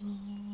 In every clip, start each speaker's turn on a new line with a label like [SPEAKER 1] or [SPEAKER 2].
[SPEAKER 1] slow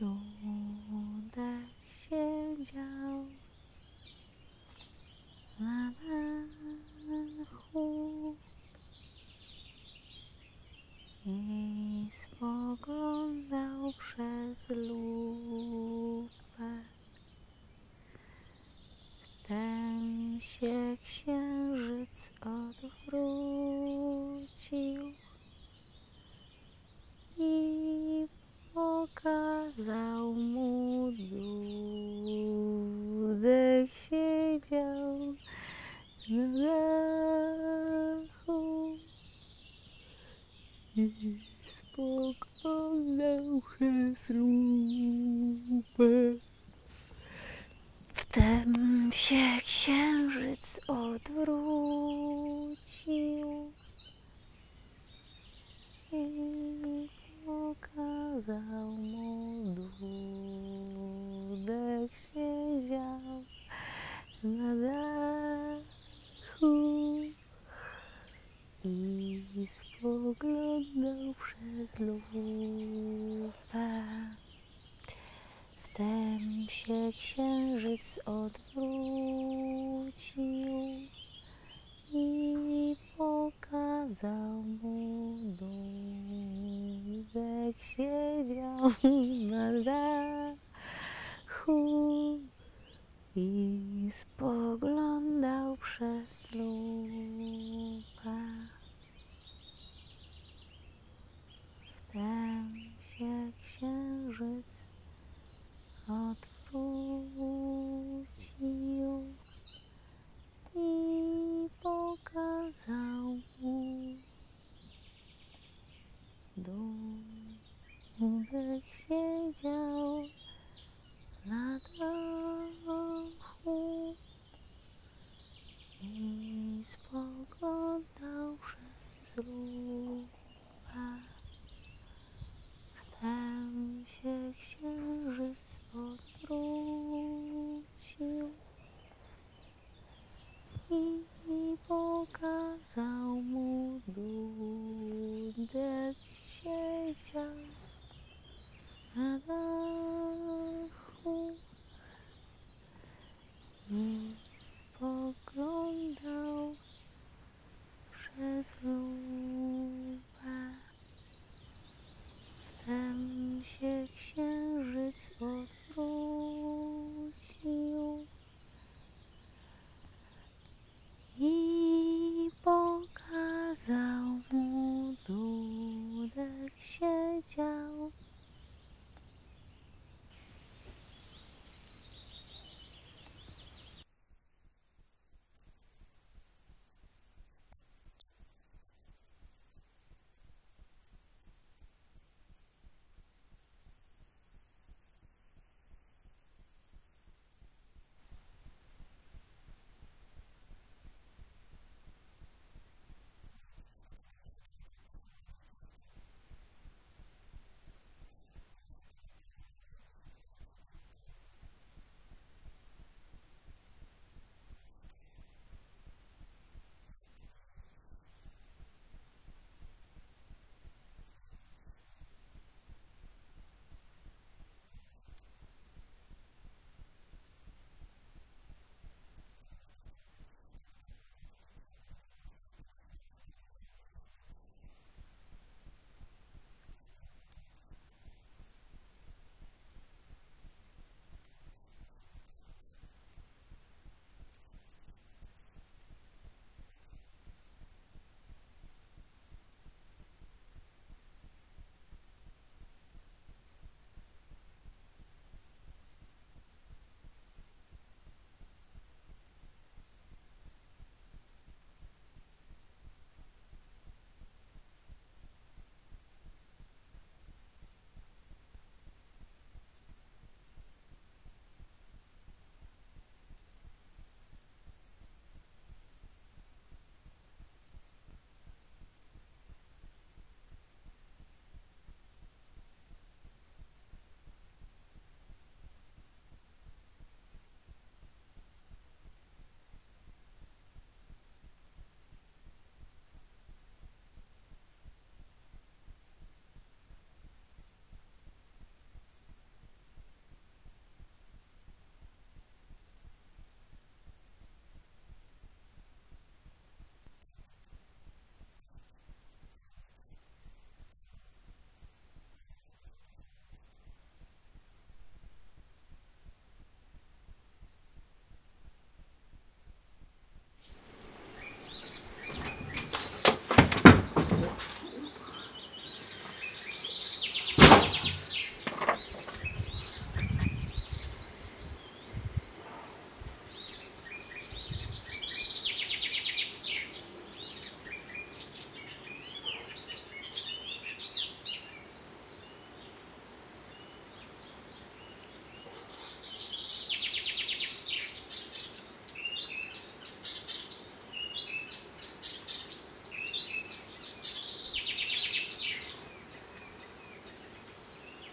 [SPEAKER 1] dudek siedział na dachu i spoglądał przez lupę. Wtem się księżyc odwrócił i pokazał mu dudek siedział na dachu i przez lupę. Wtem się księżyc odwrócił i pokazał mu dudek siedział na dachu i spoglądał przez lupę. Wtem się księżyc odwrócił i pokazał mu dudek siedział na dachu i spoglądał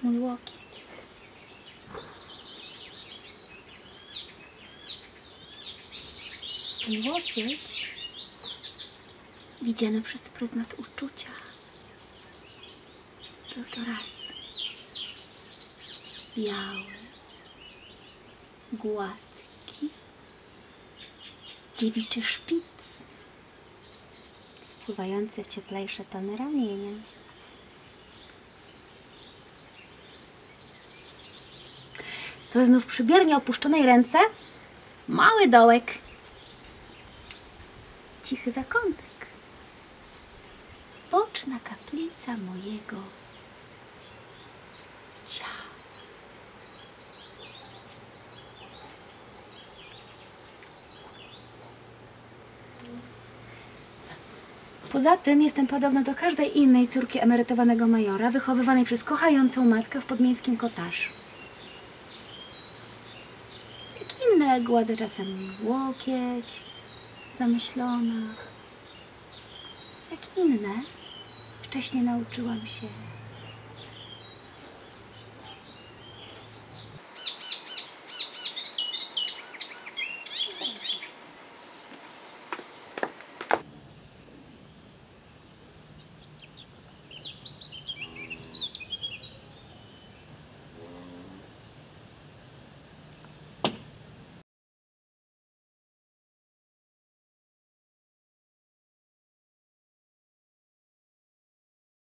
[SPEAKER 2] mój łokieć. Mój łokieć widziany przez pryzmat uczucia. Był to raz biały, gładki, dziewiczy szpic, spływający w cieplejsze tony ramienia. To znów przy biernie opuszczonej ręce mały dołek. Cichy zakątek. Boczna kaplica mojego ciała. Poza tym jestem podobna do każdej innej córki emerytowanego majora, wychowywanej przez kochającą matkę w podmiejskim kotarzu. Gładzę czasem łokieć, zamyślona. Jak inne wcześniej nauczyłam się